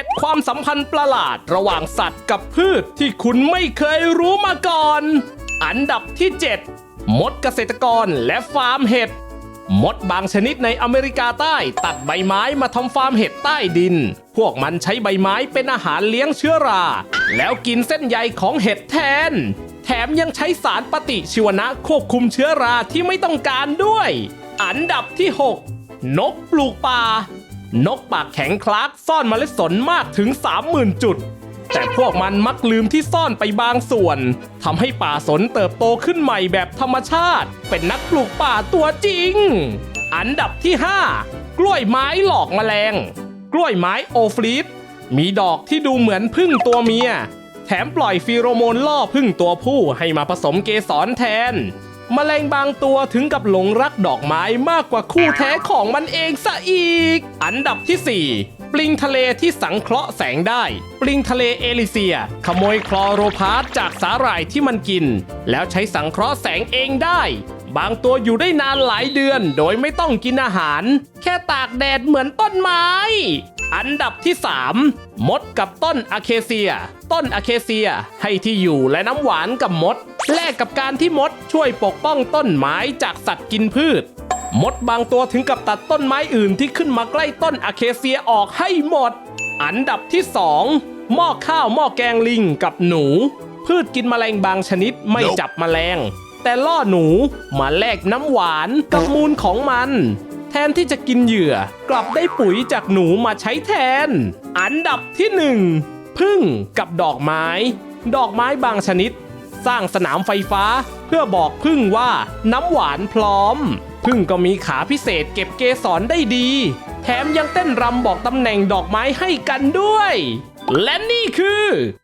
7 ความสัมพันธ์ประหลาด ระหว่างสัตว์กับพืชที่คุณไม่เคยรู้มาก่อน อันดับที่ 7 มดเกษตรกรและฟาร์มเห็ด มดบางชนิดในอเมริกาใต้ตัดใบไม้มาทำฟาร์มเห็ดใต้ดิน พวกมันใช้ใบไม้เป็นอาหารเลี้ยงเชื้อรา แล้วกินเส้นใยของเห็ดแทน แถมยังใช้สารปฏิชีวนะควบคุมเชื้อราที่ไม่ต้องการด้วย อันดับที่ 6 นกปลูกป่า นกปากแข็งคลากซ่อนเมล็ดสนมากถึง 30,000 จุด แต่พวกมันมักลืมที่ซ่อนไปบางส่วนทำให้ป่าสนเติบโตขึ้นใหม่แบบธรรมชาติ เป็นนักปลูกป่าตัวจริง อันดับที่ 5 กล้วยไม้หลอกแมลง กล้วยไม้โอฟลีดมีดอกที่ดูเหมือนพึ่งตัวเมีย แถมปล่อยฟีโรโมนล่อพึ่งตัวผู้ให้มาผสมเกสรแทน แมลงบางตัวถึงกับหลงรักดอกไม้มากกว่าคู่แท้ของมันเองซะอีก อันดับที่ 4ปลิงทะเลที่สังเคราะห์แสงได้ ปลิงทะเลเอลิเซีย ขโมยคลอโรพาสจากสาหร่ายที่มันกิน แล้วใช้สังเคราะห์แสงเองได้ บางตัวอยู่ได้นานหลายเดือนโดยไม่ต้องกินอาหาร แค่ตากแดดเหมือนต้นไม้ อันดับที่ 3 มดกับต้นอะเคเซีย ต้นอะเคเซียให้ที่อยู่และน้ำหวานกับมด แลกกับการที่มดช่วยปกป้องต้นไม้จากสัตว์กินพืช มดบางตัวถึงกับตัดต้นไม้อื่นที่ขึ้นมาใกล้ต้นอะเคเซียออกให้หมด อันดับที่ 2 หม้อข้าวหม้อแกงลิงกับหนู พืชกินแมลงบางชนิดไม่จับแมลง แต่ล่อหนูมาแลกน้ำหวานกับมูลของมัน แทนที่จะกินเหยื่อ กลับได้ปุ๋ยจากหนูมาใช้แทน อันดับที่หนึ่งพึ่งกับดอกไม้ ดอกไม้บางชนิด สร้างสนามไฟฟ้าเพื่อบอกพึ่งว่าน้ำหวานพร้อม พึ่งก็มีขาพิเศษเก็บเกสรได้ดี แถมยังเต้นรำบอกตำแหน่งดอกไม้ให้กันด้วย และนี่คือ